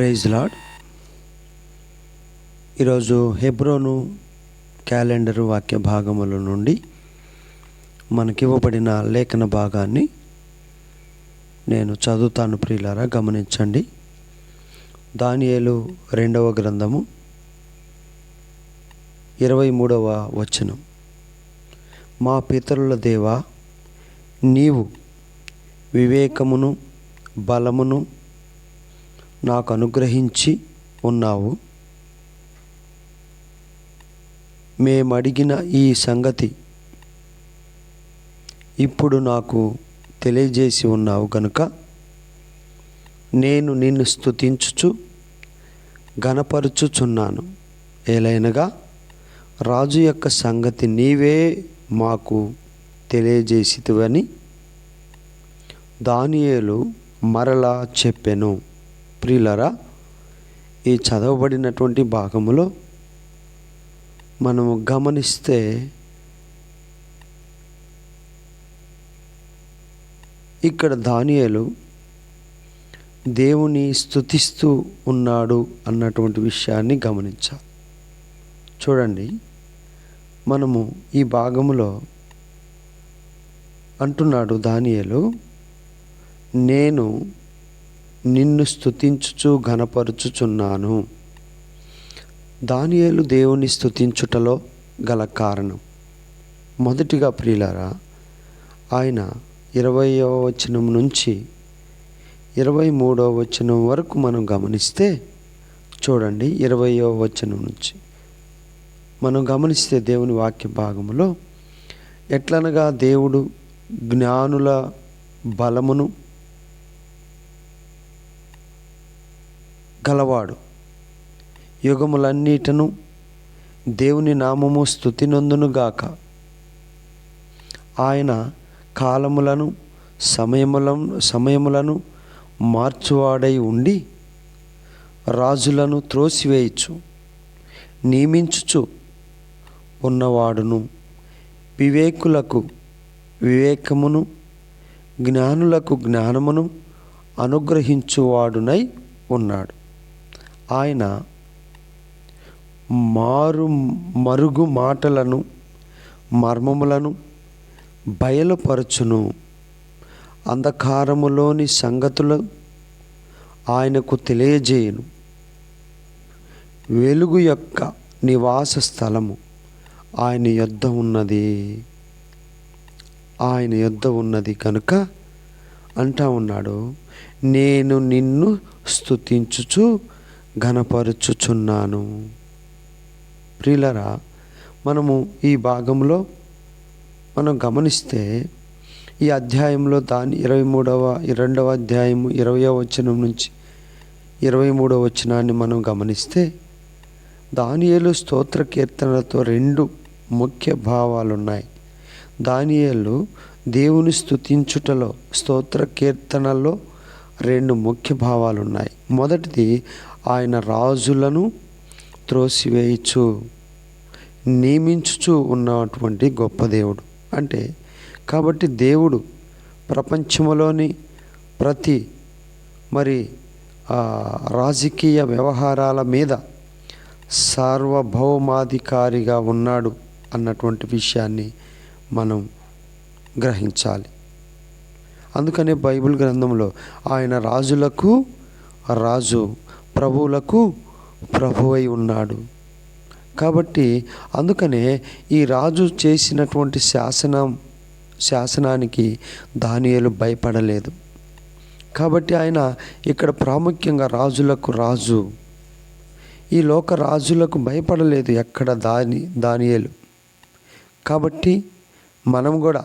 Praise lord. ఈరోజు హెబ్రోను calendar వాక్య భాగముల నుండి మనకివ్వబడిన లేఖన భాగాన్ని నేను చదువుతాను ప్రియులారా గమనించండి. దానియేలు రెండవ గ్రంథము ఇరవై మూడవ వచనం. మా పితరుల దేవా నీవు వివేకమును బలమును నాకు అనుగ్రహించి ఉన్నావు. మేమడిగిన ఈ సంగతి ఇప్పుడు నాకు తెలియజేసి ఉన్నావు కనుక నేను నిన్ను స్తుతించుచు గనపరుచుచున్నాను ఏలైనగా రాజు యొక్క సంగతి నీవే మాకు తెలియజేసితివని దానియేలు మరలా చెప్పెను. ప్రియులరా ఈ చదవబడినటువంటి భాగములో మనము గమనిస్తే ఇక్కడ దానియేలు దేవుని స్తుతిస్తూ ఉన్నాడు అన్నటువంటి విషయాన్ని గమనించాలి చూడండి మనము ఈ భాగములో అంటున్నాడు దానియలు నేను నిన్ను స్థుతించుచు ఘనపరుచుచున్నాను. దానియేలు దేవుని స్థుతించుటలో గల కారణం. మొదటిగా ప్రియులారా ఆయన ఇరవయవ వచనం నుంచి ఇరవై మూడవ వచనం వరకు మనం గమనిస్తే చూడండి ఇరవయవ వచనం నుంచి. మనం గమనిస్తే దేవుని వాక్య భాగంలో ఎట్లనగా దేవుడు జ్ఞానుల బలమును గలవాడు. యుగములన్నిటను దేవుని నామము స్థుతినందునుగాక ఆయన కాలములను సమయములను సమయములను మార్చువాడై ఉండి రాజులను త్రోసివేయచ్చు నియమించుచు ఉన్నవాడును. వివేకులకు వివేకమును జ్ఞానులకు జ్ఞానమును అనుగ్రహించువాడునై ఉన్నాడు. ఆయన మారు మరుగు మాటలను మర్మములను బయలుపరచును. అంధకారములోని సంగతులు ఆయనకు తెలియజేయును. వెలుగు యొక్క నివాస స్థలము ఆయన యొద్ద ఉన్నది. ఆయన యొద్ద ఉన్నది కనుక అంటా ఉన్నాడు నేను నిన్ను స్తుతించుచు ఘనపరుచుచున్నాను. ప్రియులరా మనము ఈ భాగంలో మనం గమనిస్తే ఈ అధ్యాయంలో దాని ఇరవై మూడవ రెండవ అధ్యాయము ఇరవయవ వచనం నుంచి ఇరవై మూడవ వచనాన్ని మనం గమనిస్తే దానియేలు స్తోత్ర కీర్తనలతో రెండు ముఖ్య భావాలు ఉన్నాయి దానియేలు దేవుని స్తుతించుటలో స్తోత్ర కీర్తనలో రెండు ముఖ్య భావాలు ఉన్నాయి మొదటిది ఆయన రాజులను త్రోసివేయచ్చు నియమించుచు ఉన్నటువంటి గొప్ప దేవుడు. అంటే కాబట్టి దేవుడు ప్రపంచంలోని ప్రతి మరి రాజకీయ వ్యవహారాల మీద సార్వభౌమాధికారిగా ఉన్నాడు అన్నటువంటి విషయాన్ని మనం గ్రహించాలి. అందుకనే బైబిల్ గ్రంథంలో ఆయన రాజులకు రాజు ప్రభువులకు ప్రభువై ఉన్నాడు. కాబట్టి అందుకనే ఈ రాజు చేసినటువంటి శాసనం శాసనానికి దానియలు భయపడలేదు. కాబట్టి ఆయన ఇక్కడ ప్రాముఖ్యంగా రాజులకు రాజు. ఈ లోక రాజులకు భయపడలేదు ఎక్కడ దాని దానియలు. కాబట్టి మనం కూడా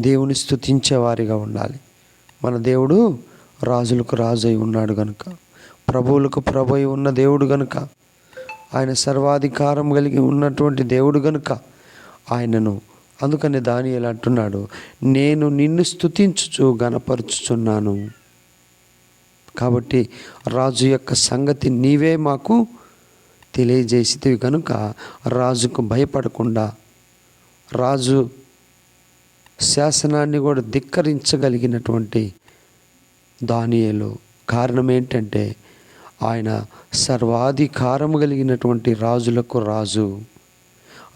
దేవుని స్థుతించేవారిగా ఉండాలి. మన దేవుడు రాజులకు రాజు అయి ఉన్నాడు కనుక ప్రభువులకు ప్రభు ఉన్న దేవుడు గనుక ఆయన సర్వాధికారం కలిగి ఉన్నటువంటి దేవుడు గనుక ఆయనను. అందుకని దాని ఎలా అంటున్నాడు నేను నిన్ను స్థుతించుచు గనపరుచుచున్నాను కాబట్టి రాజు యొక్క సంగతి నీవే మాకు తెలియజేసేవి కనుక రాజుకు భయపడకుండా రాజు శాసనాన్ని కూడా ధిక్కరించగలిగినటువంటి దానియలు కారణం ఏంటంటే ఆయన సర్వాధికారము కలిగినటువంటి రాజులకు రాజు.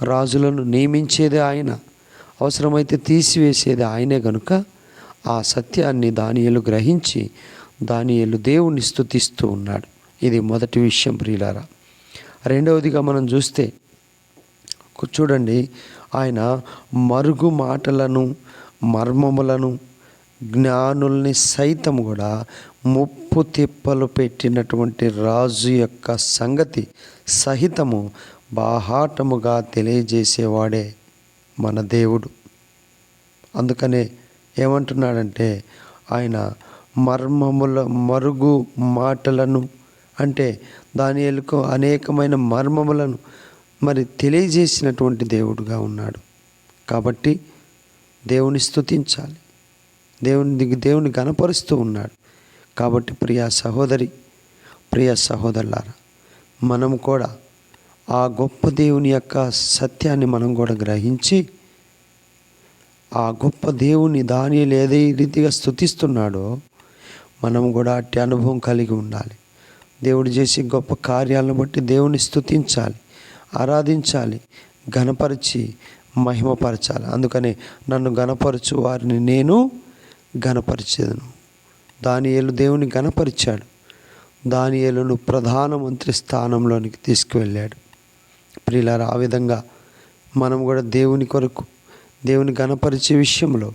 రాజులను నియమించేది ఆయన. అవసరమైతే తీసివేసేది ఆయనే గనుక ఆ సత్యాన్ని దానియలు గ్రహించి దానియలు దేవుణ్ణి స్థుతిస్తూ ఉన్నాడు. ఇది మొదటి విషయం ప్రియులారా. రెండవదిగా మనం చూస్తే చూడండి ఆయన మరుగు మాటలను మర్మములను జ్ఞానుల్ని సైతం కూడా ముప్పు తిప్పలు పెట్టినటువంటి రాజు యొక్క సంగతి సహితము బాహాటముగా తెలియజేసేవాడే మన దేవుడు. అందుకనే ఏమంటున్నాడంటే ఆయన మర్మముల మరుగు మాటలను అంటే దాని ఎలుకో అనేకమైన మర్మములను మరి తెలియజేసినటువంటి దేవుడుగా ఉన్నాడు. కాబట్టి దేవుని స్తుతించాలి. దేవుని దేవుని గనపరుస్తూ ఉన్నాడు. కాబట్టి ప్రియ సహోదరి ప్రియ సహోదరులారా మనం కూడా ఆ గొప్ప దేవుని యొక్క సత్యాన్ని మనం కూడా గ్రహించి ఆ గొప్ప దేవుని దాని ఏదే రీతిగా స్థుతిస్తున్నాడో మనం కూడా అట్టి అనుభవం కలిగి ఉండాలి. దేవుడు చేసే గొప్ప కార్యాలను బట్టి దేవుని స్థుతించాలి ఆరాధించాలి ఘనపరిచి మహిమపరచాలి. అందుకని నన్ను ఘనపరచు వారిని నేను గనపరిచేదను దానియేలు దేవుని గనపరిచాడు దానియేలును ప్రధానమంత్రి స్థానంలోనికి తీసుకువెళ్ళాడు. ప్రియులారా ఆ విధంగా మనం కూడా దేవుని కొరకు దేవుని గణపరిచే విషయంలో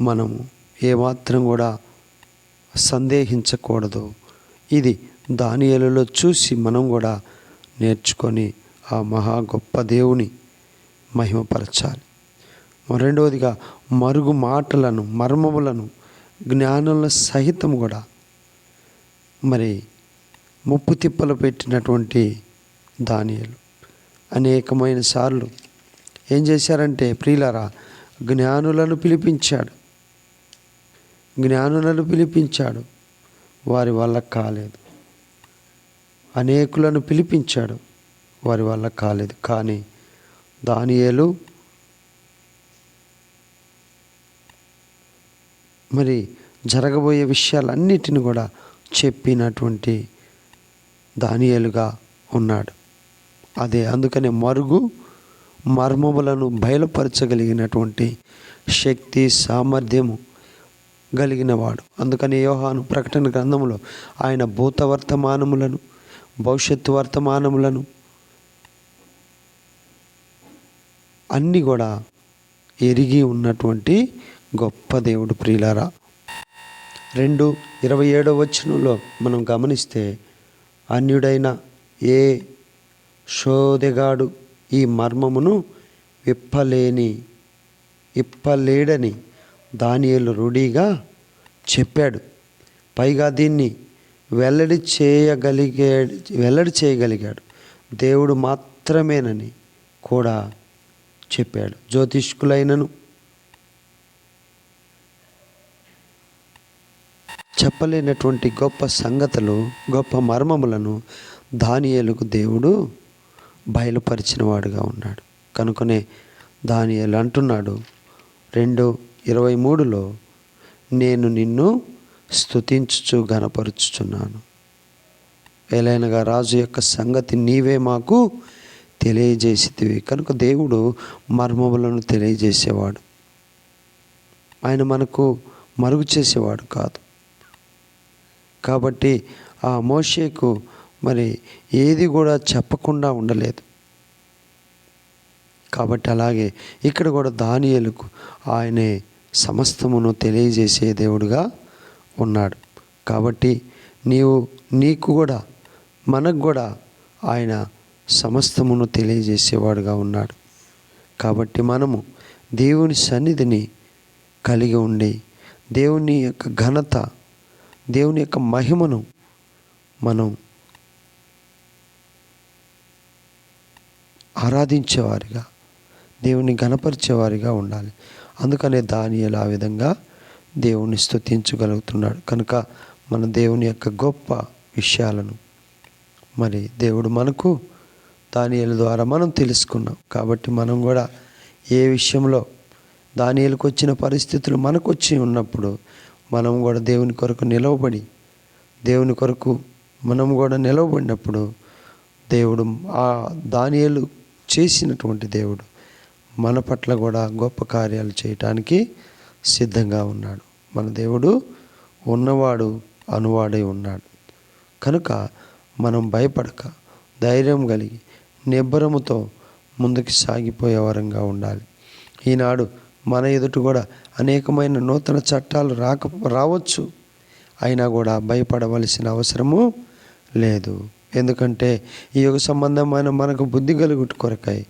మనము ఏమాత్రం కూడా సందేహించకూడదు. ఇది దానియలలో చూసి మనం కూడా నేర్చుకొని ఆ మహా గొప్ప దేవుని మహిమపరచాలి. రెండవదిగా మరుగు మాటలను మర్మములను జ్ఞానుల సహితం కూడా. మరి ముప్పు తిప్పలు పెట్టినటువంటి దానియలు అనేకమైన సార్లు ఏం చేశారంటే ప్రియులరా జ్ఞానులను పిలిపించాడు. జ్ఞానులను పిలిపించాడు. వారి వల్ల కాలేదు. అనేకులను పిలిపించాడు. వారి వల్ల కాలేదు. కానీ దానియేలు మరి జరగబోయే విషయాలన్నిటిని కూడా చెప్పినటువంటి దానియలుగా ఉన్నాడు. అదే అందుకనే మరుగు మర్మములను బయలుపరచగలిగినటువంటి శక్తి సామర్థ్యము కలిగినవాడు. అందుకని యోహాను ప్రకటన గ్రంథంలో ఆయన భూత వర్తమానములను భవిష్యత్తు వర్తమానములను అన్నీ కూడా ఎరిగి ఉన్నటువంటి గొప్ప దేవుడు ప్రియులారా. రెండు ఇరవై ఏడవ వచనంలో మనం గమనిస్తే అన్యుడైన ఏ శోదెగాడు ఈ మర్మమును విప్పలేని ఇప్పలేడని దానియలు రూఢీగా చెప్పాడు. పైగా దీన్ని వెల్లడి చేయగలిగే వెల్లడి చేయగలిగాడు. దేవుడు మాత్రమేనని కూడా చెప్పాడు. జ్యోతిష్కులైనను చెప్పలేనటువంటి గొప్ప సంగతులు గొప్ప మర్మములను దానియేలుకు దేవుడు బయలుపరిచినవాడుగా ఉన్నాడు. కనుకనే దానియేలు అంటున్నాడు రెండు ఇరవై మూడులో నేను నిన్ను స్తుతించుచు గనపరుచుచున్నాను ఏలైనగా రాజు యొక్క సంగతి నీవే మాకు తెలియజేసేవి కనుక దేవుడు మర్మములను తెలియజేసేవాడు. ఆయన మనకు మరుగు చేసేవాడు కాదు. కాబట్టి ఆ మోషేకు మరి ఏది కూడా చెప్పకుండా ఉండలేదు. కాబట్టి అలాగే ఇక్కడ కూడా దానియలకు ఆయనే సమస్తమును తెలియజేసే దేవుడుగా ఉన్నాడు. కాబట్టి నీవు నీకు కూడా మనకు కూడా ఆయన సమస్తమును తెలియజేసేవాడుగా ఉన్నాడు. కాబట్టి మనము దేవుని సన్నిధిని కలిగి ఉండి దేవుని యొక్క ఘనత దేవుని యొక్క మహిమను మనం ఆరాధించేవారిగా దేవుని గణపరిచేవారిగా ఉండాలి. అందుకనే దానియలు ఆ విధంగా దేవుని స్తుతించగలుగుతున్నాడు. కనుక మన దేవుని యొక్క గొప్ప విషయాలను మరి దేవుడు మనకు దానియల ద్వారా మనం తెలుసుకున్నాం. కాబట్టి మనం కూడా ఏ విషయంలో దానియలకు వచ్చిన పరిస్థితులు మనకు వచ్చి ఉన్నప్పుడు మనం కూడా దేవుని కొరకు నిలవబడి దేవుని కొరకు మనం కూడా నిలవబడినప్పుడు దేవుడు ఆ దానియలు చేసినటువంటి దేవుడు మన పట్ల కూడా గొప్ప కార్యాలు చేయటానికి సిద్ధంగా ఉన్నాడు. మన దేవుడు ఉన్నవాడు అనువాడై ఉన్నాడు. కనుక మనం భయపడక ధైర్యం కలిగి నిబ్బరముతో ముందుకు సాగిపోయే వరంగా ఉండాలి. ఈనాడు మన ఎదుట కూడా అనేకమైన నూతన చట్టాలు రాక రావచ్చు. అయినా కూడా భయపడవలసిన అవసరము లేదు. ఎందుకంటే ఈ యుగ సంబంధమైన మనకు బుద్ధి కలుగుట కొరకాయి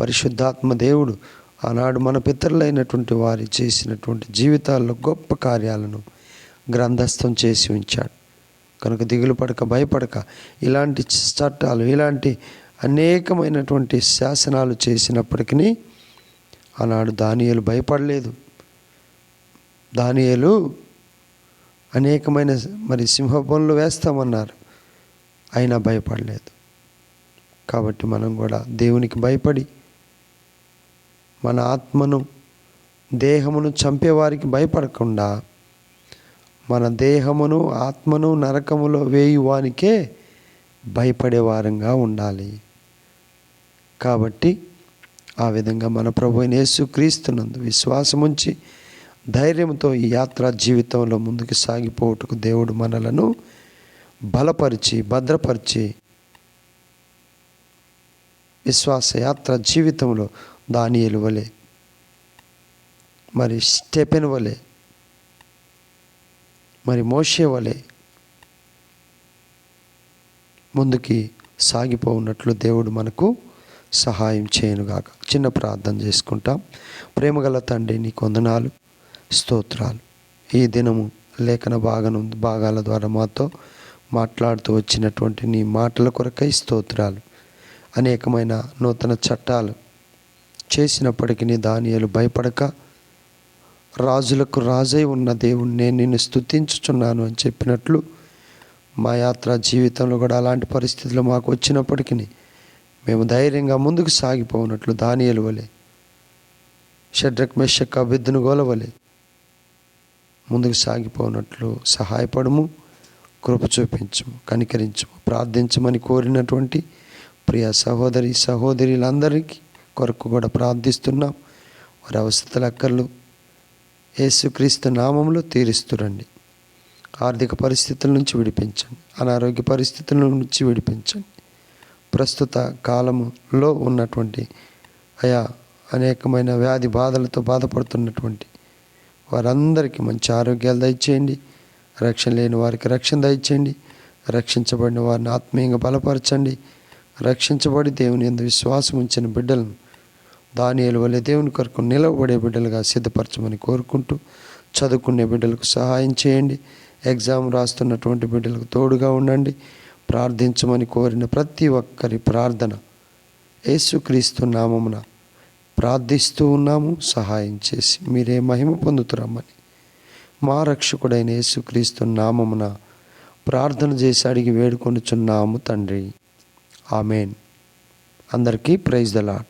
పరిశుద్ధాత్మ దేవుడు ఆనాడు మన పితరులైనటువంటి వారి చేసినటువంటి జీవితాల్లో గొప్ప కార్యాలను గ్రంథస్థం చేసి ఉంచాడు. కనుక దిగులు పడక భయపడక ఇలాంటి చట్టాలు ఇలాంటి అనేకమైనటువంటి శాసనాలు చేసినప్పటికీ ఆనాడు దానియలు భయపడలేదు. దానియలు అనేకమైన మరి సింహబొన్లు వేస్తామన్నారు. అయినా భయపడలేదు. కాబట్టి మనం కూడా దేవునికి భయపడి మన ఆత్మను దేహమును చంపేవారికి భయపడకుండా మన దేహమును ఆత్మను నరకములో వేయువానికే భయపడే వారంగా ఉండాలి. కాబట్టి ఆ విధంగా మన ప్రభు అయిన యేసుక్రీస్తునందు విశ్వాసం ఉంచి ధైర్యంతో ఈ యాత్రా జీవితంలో ముందుకు సాగిపోవుటకు దేవుడు మనలను బలపరిచి భద్రపరిచి విశ్వాస యాత్ర జీవితంలో దానియలు వలె మరి స్టెపెన్ వలె మరి మోషే వలె ముందుకి సాగిపోఉన్నట్లు దేవుడు మనకు సహాయం చేయనుగాక చిన్న ప్రార్థన చేసుకుంటాం. ప్రేమగల తండ్రి నీ కొందనాలు స్తోత్రాలు. ఈ దినము లేఖన భాగం భాగాల ద్వారా మాతో మాట్లాడుతూ వచ్చినటువంటి నీ మాటల కొరకై స్తోత్రాలు. అనేకమైన నూతన చట్టాలు చేసినప్పటికీ నీ దానియాలు భయపడక రాజులకు రాజై ఉన్న దేవుణ్ణి నేను నిన్ను స్తుతించుచున్నాను అని చెప్పినట్లు మా యాత్ర జీవితంలో కూడా అలాంటి పరిస్థితులు మాకు వచ్చినప్పటికీ మేము ధైర్యంగా ముందుకు సాగిపోనట్లు దానియలు వలె షడ్రక్ మెషక్ అభిద్దును గోలవలే ముందుకు సాగిపోనట్లు సహాయపడము కృప చూపించము కనికరించము ప్రార్థించమని కోరినటువంటి ప్రియ సహోదరి సహోదరులందరికీ కొరకు కూడా ప్రార్థిస్తున్నాం. వారి అవసరతల అక్కర్లు యేసుక్రీస్తు నామంలో తీరుస్తురండి. ఆర్థిక పరిస్థితుల నుంచి విడిపించండి. అనారోగ్య పరిస్థితుల నుంచి విడిపించండి. ప్రస్తుత కాలములో ఉన్నటువంటి ఆయా అనేకమైన వ్యాధి బాధలతో బాధపడుతున్నటువంటి వారందరికీ మంచి ఆరోగ్యాలు దయచేయండి. రక్షణ లేని వారికి రక్షణ దయచేయండి. రక్షించబడిన వారిని ఆత్మీయంగా బలపరచండి. రక్షించబడి దేవుని ఎందు విశ్వాసం ఉంచిన బిడ్డలను దానియేలు వల్ల దేవుని కొరకు నిలవబడే బిడ్డలుగా సిద్ధపరచమని కోరుకుంటూ చదువుకునే బిడ్డలకు సహాయం చేయండి. ఎగ్జామ్ రాస్తున్నటువంటి బిడ్డలకు తోడుగా ఉండండి. ప్రార్థించమని కోరిన ప్రతి ఒక్కరి ప్రార్థన యేసుక్రీస్తు నామమున ప్రార్థిస్తూ ఉన్నాము సహాయం చేసి మీరే మహిమ పొందుతురమ్మని. మా రక్షకుడైన యేసుక్రీస్తు నామమున ప్రార్థన చేసి అడిగి వేడుకొనుచున్నాము తండ్రి. ఆమెన్. అందరికీ ప్రైజ్ ద లాడ్